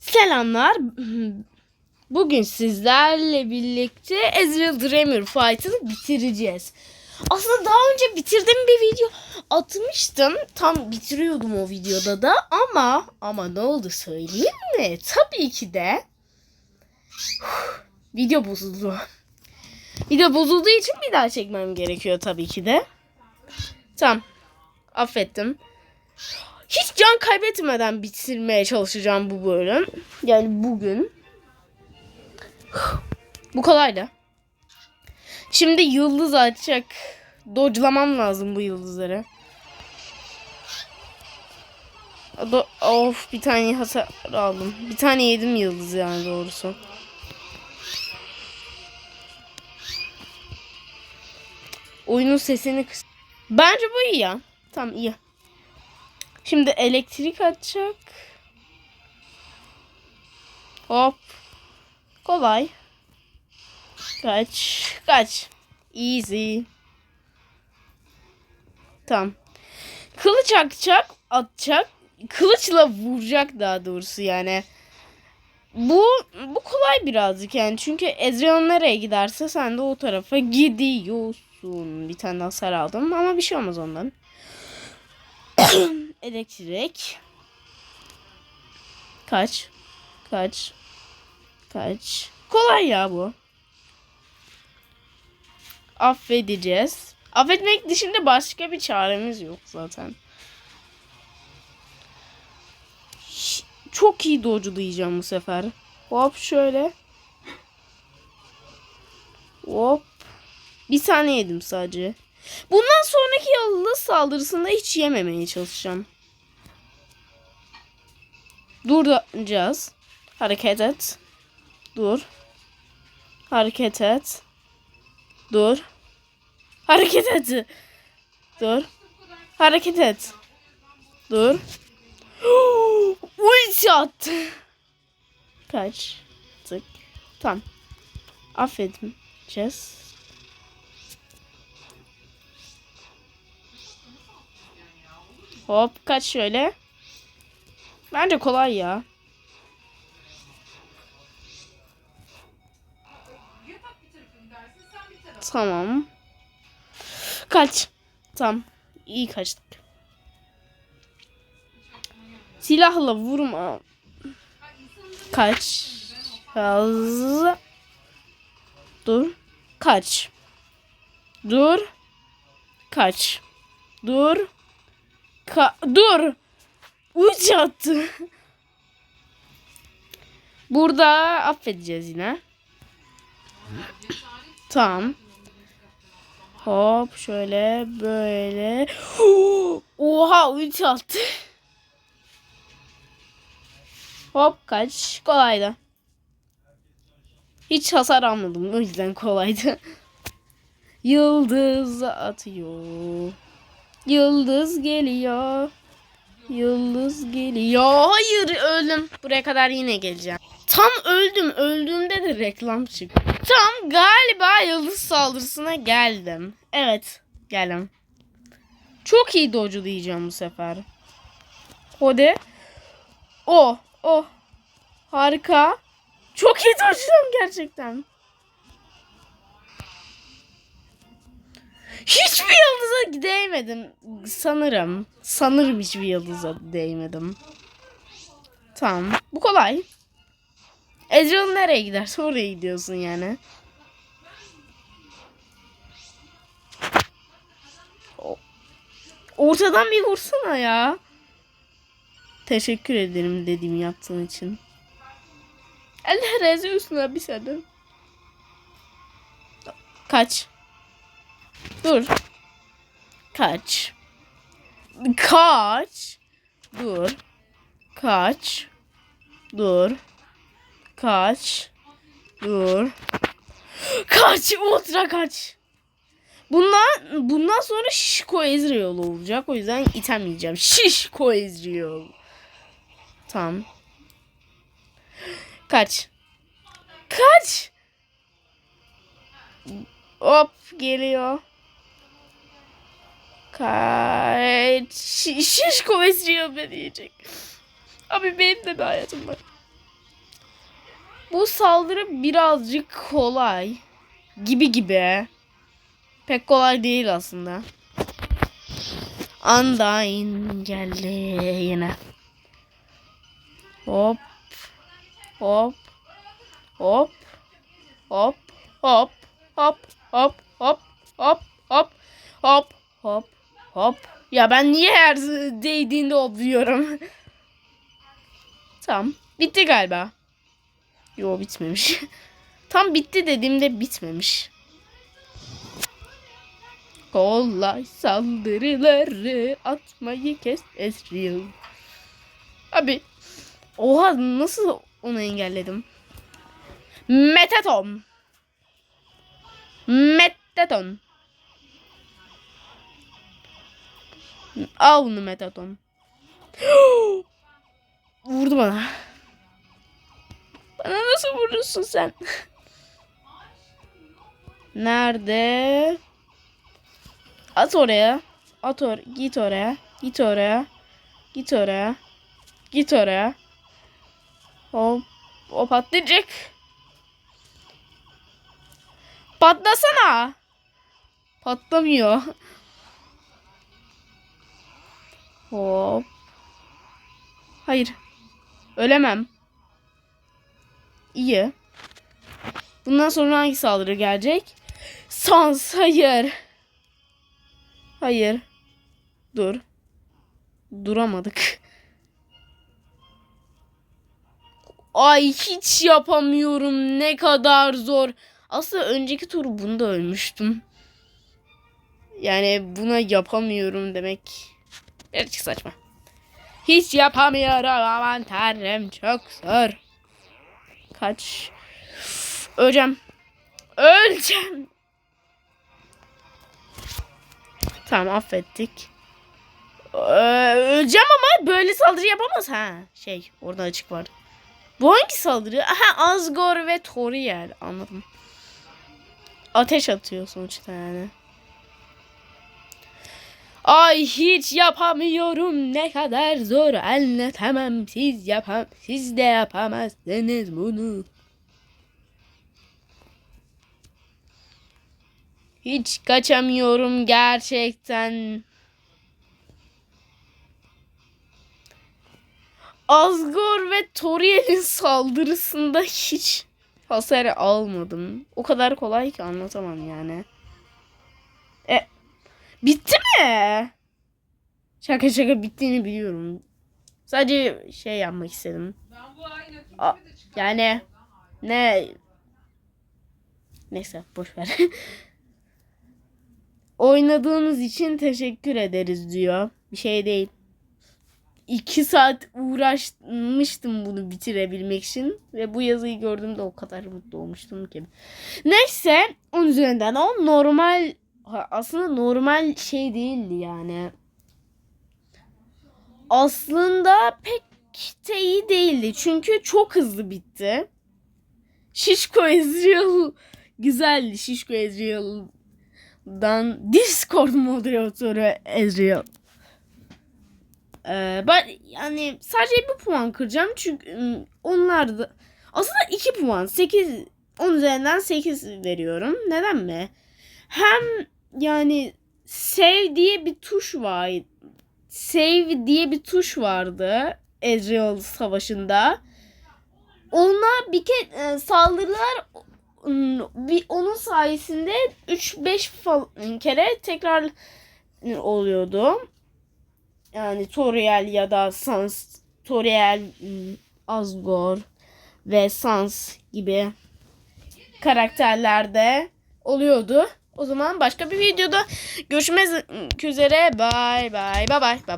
Selamlar. Bugün sizlerle birlikte Ezreal Dreamer Fight'ını bitireceğiz. Aslında daha önce bitirdiğim bir video atmıştım. Tam bitiriyordum o videoda da ama ama ne oldu söyleyeyim mi? Tabii ki de video bozuldu. Video bozulduğu için bir daha çekmem gerekiyor tabii ki de. Tamam. Affettim. Hiç can kaybetmeden bitirmeye çalışacağım bu bölüm. Yani bugün. Bu kolaydı. Şimdi yıldız açacak. Dodge'lamam lazım bu yıldızları. Of bir tane hasar aldım. Bir tane yedim yıldız yani doğrusu. Oyunun sesini kıs. Bence bu iyi ya. Tamam iyi. Şimdi elektrik atacak. Hop. Kolay. Kaç. Kaç. Easy. Tamam. Kılıç atacak. Atacak. Kılıçla vuracak daha doğrusu yani. Bu bu kolay birazcık yani. Çünkü Ezreal nereye giderse sen de o tarafa gidiyorsun. Bir tane hasar aldım ama bir şey olmaz ondan. Elektrik. Kaç. Kaç. Kaç. Kolay ya bu. Affedeceğiz. Affetmek dışında başka bir çaremiz yok zaten. Çok iyi dodge'layacağım bu sefer. Hop şöyle. Hop. Bir saniye yedim sadece. Bundan sonraki yıldız saldırısında hiç yememeye çalışacağım. Duracağız. Hareket et. Dur. Hareket et. Dur. Hareket et. Dur. Hareket et. Dur. Ulti attı. Kaç. Tık. Tamam. Affedeceğiz. Hop kaç şöyle. Bence kolay ya. Tamam. Kaç. Tamam. İyi kaçtık. Silahla vurma. Kaç. Hızlı. Dur. Kaç. Dur. Kaç. Dur. Ka dur. Uç attı. Burada affedeceğiz yine. Tamam. Hop şöyle böyle. Oha uç attı. Hop kaç. Kolaydı. Hiç hasar almadım. O yüzden kolaydı. Yıldız atıyor. Yıldız geliyor. Yıldız geliyor. Hayır öldüm. Buraya kadar yine geleceğim. Tam öldüm. Öldüğümde de reklam çıktı. Tam galiba yıldız saldırısına geldim. Evet geldim. Çok iyi dodge'layacağım bu sefer. Hadi. O. O. Harika. Çok iyi dodge'ladım gerçekten. Hiçbir yıldıza değmedim. Sanırım. Sanırım hiçbir yıldıza değmedim. Tamam. Bu kolay. Ezreal nereye giderse oraya gidiyorsun yani. Ortadan bir vursana ya. Teşekkür ederim dediğimi yaptığın için. Allah razı olsun abi senden. Kaç. Dur. Kaç. Kaç. Dur. Kaç. Dur. Kaç. Dur. Kaç. Ultra kaç. Bundan bundan sonra Şişko Ezreal olacak. O yüzden itemleyeceğim. Şişko Ezreal. Tamam. Kaç. Kaç. Hop geliyor. Kaç. Şiş- Şişko Ezreal beni yiyecek. Abi benim de bir hayatım var. Bu saldırı birazcık kolay. Gibi gibi. Pek kolay değil aslında. Undyne geldi yine. Hop. Hop. Hop. Hop. Hop. Ben niye her değdiğinde hop diyorum. tamam. Bitti galiba. Yo bitmemiş. Tam bitti dediğimde bitmemiş. Kolay saldırıları atmayı kes Ezreal. Abi. Oha nasıl onu engelledim? Metaton. Metaton. Al bunu Metaton. Vurdu bana. Bana nasıl vurursun sen? Nerede? At oraya. At or git oraya. Git oraya. Git oraya. Git oraya. Hop. O patlayacak. Patlasana. Patlamıyor. Hop. Hayır. Ölemem. İyi. Bundan sonra hangi saldırı gelecek? Sans hayır. Hayır. Dur. Duramadık. Ay hiç yapamıyorum. Ne kadar zor. Aslında önceki tur bunda ölmüştüm. Yani buna yapamıyorum demek birazcık saçma. Hiç yapamıyorum aman tanrım çok zor. Kaç. Öleceğim. Öleceğim. Tamam affettik. Ee, öleceğim ama böyle saldırı yapamaz ha. Şey orada açık var. Bu hangi saldırı? Aha Asgore ve Toriel anladım. Ateş atıyor sonuçta yani. Ay hiç yapamıyorum ne kadar zor anlatamam siz yapam siz de yapamazsınız bunu. Hiç kaçamıyorum gerçekten. Asgore ve Toriel'in saldırısında hiç hasar almadım. O kadar kolay ki anlatamam yani. E, bitti mi? Şaka şaka bittiğini biliyorum. Sadece şey yapmak istedim. A- yani ne neyse boş ver. Oynadığınız için teşekkür ederiz diyor. Bir şey değil. İki saat uğraşmıştım bunu bitirebilmek için. Ve bu yazıyı gördüğümde o kadar mutlu olmuştum ki. Neyse. Onun üzerinden o normal aslında normal şey değildi yani. Aslında pek de iyi değildi. Çünkü çok hızlı bitti. Şişko Ezreal güzeldi. Şişko Ezreal'dan Discord moderatörü Ezreal. Ee, ben yani sadece bir puan kıracağım çünkü ım, onlar da aslında 2 puan 8 10 üzerinden 8 veriyorum. Neden mi? Hem yani save diye bir tuş var. Save diye bir tuş vardı Ezreal savaşında. Ona bir kez e, saldırılar bir onun sayesinde 3-5 fal- kere tekrar oluyordu yani Toriel ya da Sans, Toriel, Asgore ve Sans gibi karakterlerde oluyordu. O zaman başka bir videoda görüşmek üzere. Bye bye. Bye bye. bye.